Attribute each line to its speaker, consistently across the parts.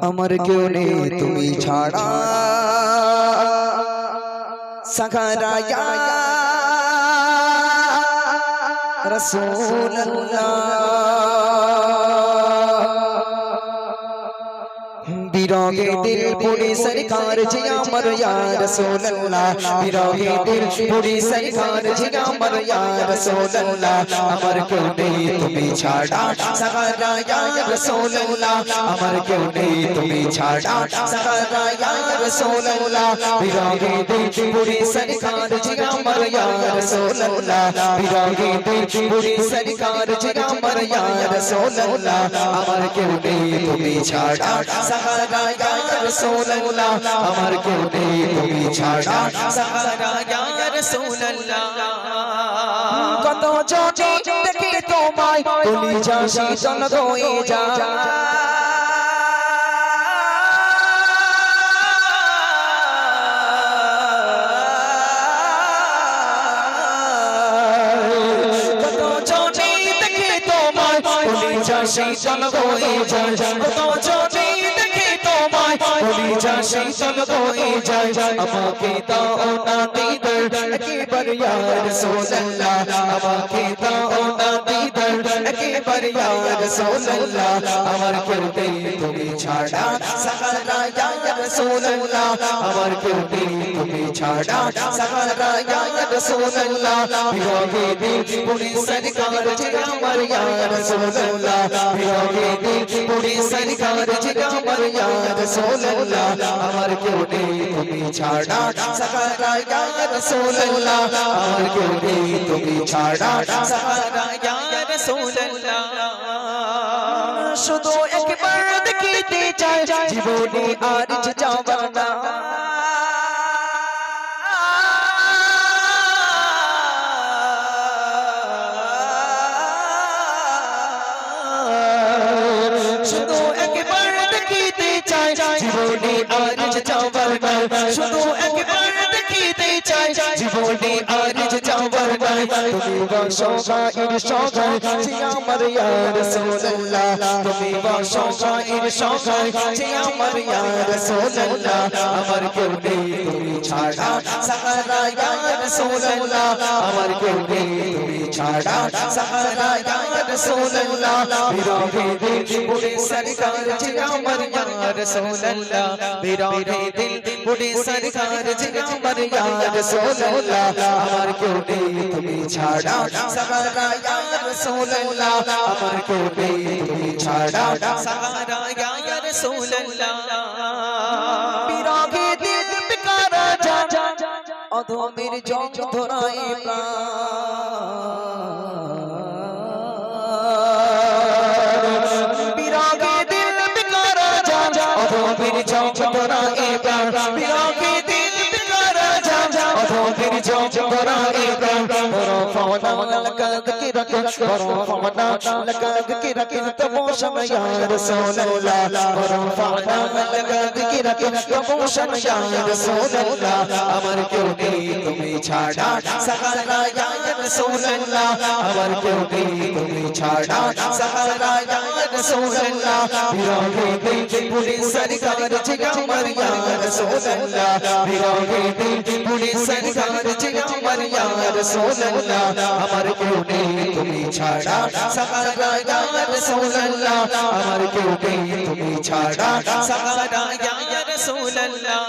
Speaker 1: আমার কেউ নেই তুমি ছাড়া। সখারায়া। রসুল্লাহ। বিরগে দিল পুরি সরকার জি আমার ইয়া রাসূলুল্লাহ বিরগে দিল পুরি সরকার জি আমার ইয়া রাসূলুল্লাহ আমার কেউ নেই তুমি ছাড়া সাহারা ইয়া রাসূলুল্লাহ আমার কেউ নেই তুমি ছাড়া সাহারা ইয়া রাসূলুল্লাহ বিরগে দিল পুরি সরকার জি আমার ইয়া রাসূলুল্লাহ বিরগে দিল পুরি সরকার জি আমার ইয়া রাসূলুল্লাহ আমার কেউ নেই তুমি ছাড়া সাহারা ইয়া রাসূলুল্লাহ আমার কেউ নেই তুমি ছাড়া ইয়া কত চোটে দেখে যা শীতল হয়ে হয়ে যায় তোমায় কলি যা শীতল হয়ে যায়। আমাকে দাও না দিদার। একবার ইয়া রাসূলুল্লাহ। আমাকে দাও না দিদার। একবার ইয়া রাসূলুল্লাহ। আমার করতে তুমি ছাড়া। সাহারা রাসূলুল্লাহ আমার কেউ নেই, তুমি ছাড়া। সাহারা ইয়া রাসূলুল্লাহ বিরোধী দিল পুরি সরকার জি আমার ইয়া রাসূলুল্লাহ বিরোধী দিল পুরি সরকার আমার ইয়া রাসূলুল্লাহ আমার কেউ তুমি ছাড়া। সাহারা ইয়া রাসূলুল্লাহ আমার কেউ তুমি ছাড়া। সাহারা ইয়া রাসূলুল্লাহ শুধু একবার দেখিতে চাই জীবনে আর যে যাবা না শুধু একবার দেখিতে চাই জীবনে আর যে যাবার না শুধু একবার দেখিতে চাই জীবনে আর যে যাবার না তুমি বসো গায়ের সগাই যে আমার ইয়া তুমি বসো গায়ের সগাই যে আমার ইয়া রাসূলুল্লাহ আমার কেউ তুমি ছাড়া সাহারা ইয়া আমার কেউ তুমি ছাড়া সাহারা ইয়া রাসূলুল্লাহ দিল পুরে সরকার যে আমার ইয়া রাসূলুল্লাহ বিরহে দিল পুরে সরকার যে আমার ইয়া রাসূলুল্লাহ আমার কেউ তুমি ছাড়া সাহারা ইয়া রাসূলুল্লাহ আমার কেউ নেই তুমি ছাড়া সাহারা ইয়া রাসূলুল্লাহ বিরহে দিল বিকারা যা অধমের জং ধরায় প্রাণ। অধমের জং ধরায় প্রাণ বড় ফাওনা লাগা কে রাখে, বড় ফাওনা লাগা কে রাখে, তবো সময় ইয়া রাসূলুল্লাহ বড় ফাওনা লাগা কে রাখে, তবো সময় ইয়া রাসূলুল্লাহ আমার কেউ নেই নেই তুমি ছাড়া সাহারা ইয়া রাসূলুল্লাহ বিরহে দিল পুলিশ সরকার জি আমার ইয়া রাসূলুল্লাহ বিরহে দিল পুলিশ সরকার জি আমার ইয়া রাসূলুল্লাহ আমার কেউ নেই, তুমি ছাড়া। সাহারা ইয়া রাসূলুল্লাহ আমার কেউ নেই, তুমি ছাড়া। সাহারা ইয়া রাসূলুল্লাহ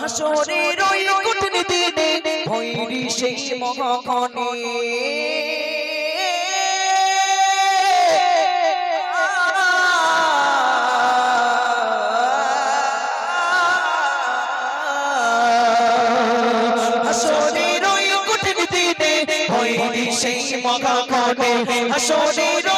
Speaker 1: হাসরের মহাক্ষণে হাসরের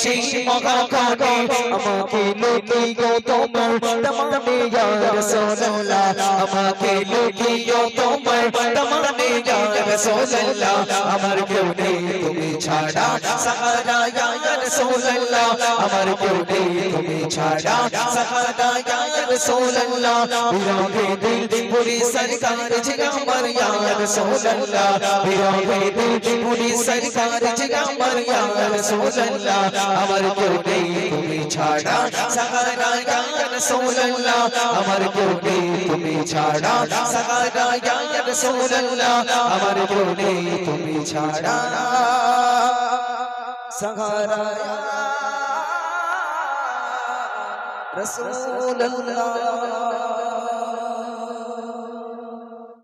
Speaker 1: সেই মহাক্ষণে আমাকে লুকিও তোমার তমানে ইয়া রাসূলুল্লাহ আমাকে লুকিও তোমার তমানে ইয়া রাসূলুল্লাহ আমার কেউ নেই তুমি ছাড়া সাহারা ইয়া রাসূলুল্লাহ আমার কেউ নেই তুমি ছাড়া সাহারা ইয়া রাসূলুল্লাহ বিরহে দিল পুরি সরকার জিগা ইয়া রাসূলুল্লাহ বিরহে দিল পুরি সরকার জিগা ইয়া রাসূলুল্লাহ আমার কেউ নেই, তুমি ছাড়া। সাহারা ইয়া রাসূলুল্লাহ আমার কেউ নেই, তুমি ছাড়া। সাহারা ইয়া রাসূলুল্লাহ আমার কেউ নেই, তুমি ছাড়া। সাহারা রসুল্লাহ